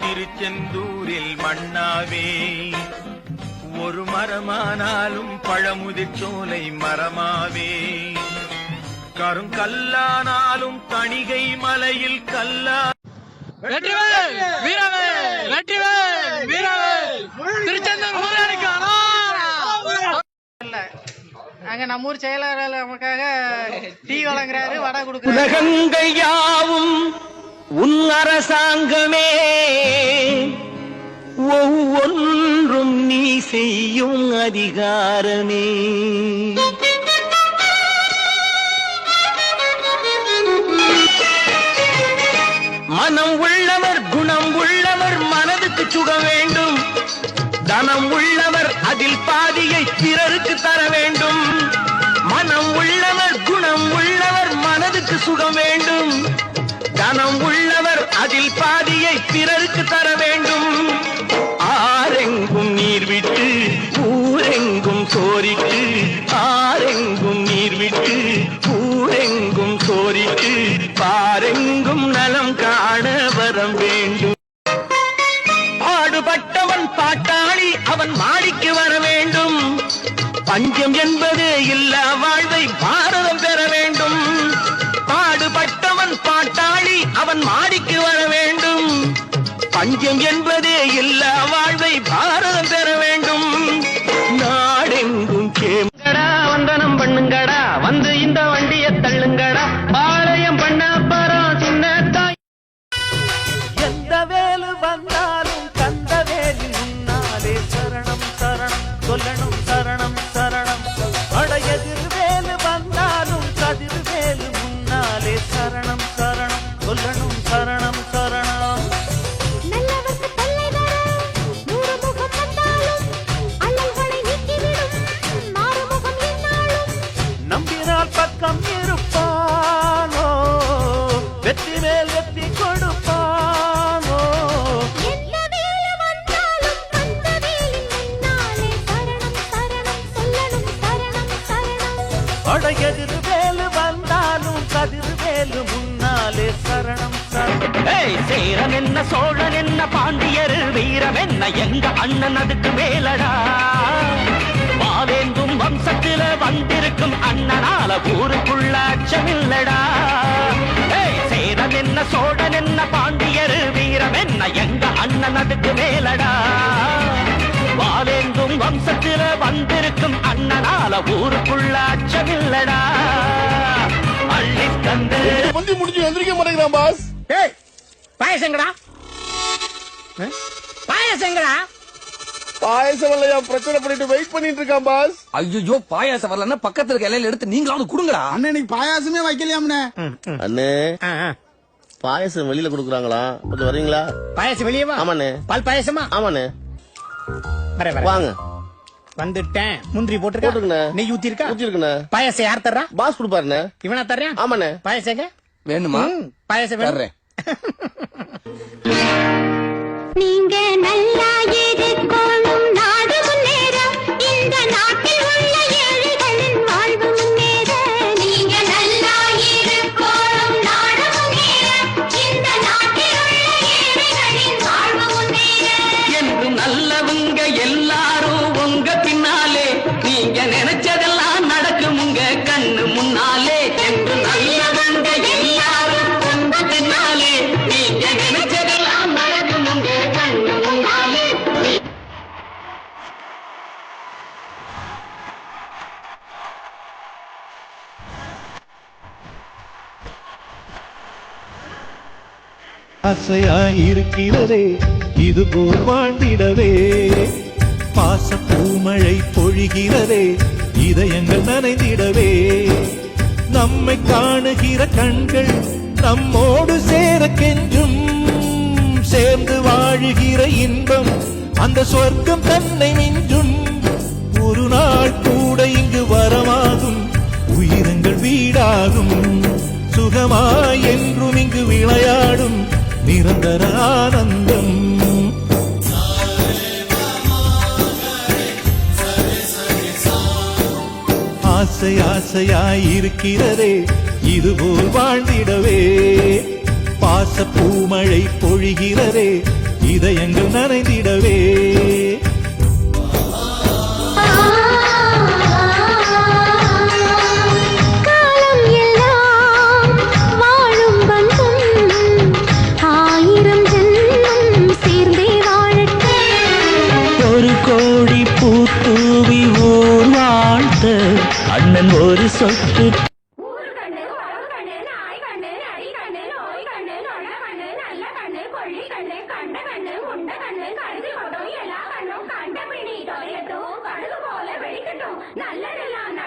திருச்செந்தூரில் மண்ணாவே ஒரு மரமானாலும் பழமுதிர் சோலை மரமாவே. கருங்கல்லானாலும் தணிகை மலையில் கல்லா. வெற்றிவேல் வீரவேல் வெற்றிவேல் வீரவேல். திருச்செந்தூர் முதலாளிக்கு இல்ல. அங்க நம்ம ஊர் செயலாளர் நமக்காக டீ வழங்குறாரு வடை கொடுக்குறாரு. உலகங்கள் யாவும் உன் அரசாங்கமே. ஒவ்வொன்றும் நீ செய்யும் அதிகாரமே. மனம் உள்ளவர் குணம் உள்ளவர் மனதுக்கு சுக வேண்டும். தனம் உள்ளவர் அதில் பாதியை பிறருக்கு தர வேண்டும். மனம் உள்ளவர் குணம் உள்ளவர் மனதுக்கு சுகம் வேண்டும். அதில் பாதியை பிறருக்கு தர வேண்டும். ஆரெங்கும் நீர் விட்டு ஊரெங்கும் சோரிட்டு ஆரெங்கும் நீர் விட்டு ஊரெங்கும் சோரிட்டு பாரெங்கும் நலம் காண வரம் வேண்டும். பாடுபட்டவன் பாட்டாளி அவன் மாடிக்கு வர வேண்டும். பஞ்சம் என்பது இல்லை பஞ்சம் என்பதே இல்லாம சேரன் என்ன சோழன் என்ன பாண்டியர் வீரம் என்ன எங்க அண்ணன் அதுக்கு மேலடா. வாவேந்தும் வம்சத்தில வந்திருக்கும் அண்ணனால ஊருக்குள்ள அச்சமில்லடா ஏய் சேரன் என்ன சோழன் என்ன பாண்டியர் வீரம் என்ன எங்க அண்ணன் அதுக்கு மேலடா. வாவேந்தும் வம்சத்தில வந்திருக்கும் அண்ணனால ஊருக்குள்ள அச்சமில்லடா அள்ளி தந்து. முடிஞ்சு எந்திரிக்க மாட்டேங்கிறான் பாஸ். ஏய் பாயசங்கடா? பாயசங்கடா? பாயசம் இல்லையா? பிரச்சனை பண்ணிட்டு வெயிட் பண்ணிட்டு இருக்கான் பாஸ் ஐயோ பாயாசம் வரலன்னா பக்கத்துல இருக்க இலையில எடுத்து நீங்களாவது கொடுங்கடா. அண்ணனுக்கு பாயாசமே வைக்கலையாம்னே. அண்ணே பாயசம் வெளியில குடுக்குறாங்களா? கொஞ்சம் வரீங்களா? பாயசம் வெளியே வா. ஆமாண்ணே. பால் பாயசமா? ஆமாண்ணே. வாங்க. வந்துட்டேன். முந்திரி போட்டுருக்கா? போட்டிருக்கண்ணே. நெய் ஊத்தி இருக்கா ஊத்திருக்கண்ணே பாயசம் யார் தர்றா? பாஸ் கொடுப்பாருண்ணே. இவனா தர்றேன் ஆமாண்ணே. பாயசங்க வேணுமா? பாயசம் வேணும். நீங்க நல்லா இருக்கணும். ஆசையாயிருக்கிறதே இது போல் வாழ்ந்திடவே. பாச பூமழை பொழிகிறதே இதயங்கள் நனைந்திடவே. நம்மை காணுகிற கண்கள் நம்மோடு சேர கெஞ்சும் சேர்ந்து வாழுகிற இன்பம் அந்த சொர்க்கம் தன்னை மிஞ்சும் ஒரு நாள் கூட இங்கு வரமாகும் உயிரங்கள் வீடாகும் சுகமாய் என்றும் இங்கு விளையாடும். நிரந்தர ஆனந்தம். ஆசை ஆசையாய் இருக்கிறதே இதுபோல் வாழ்ந்திடவே. பாச பூமழை பொழிகிறதே இதயங்கள் நனைந்திடவே. കൊള്ളി കണ്ണ് കണ്ട കണ്ണ് മുണ്ട കണ്ണ് കഴുതി കൊണ്ടു എല്ലാ കണ്ണും കണ്ട പിടി. തൊലയിട്ടു പോലെ വെളിക്കിട്ടു നല്ലതല്ല.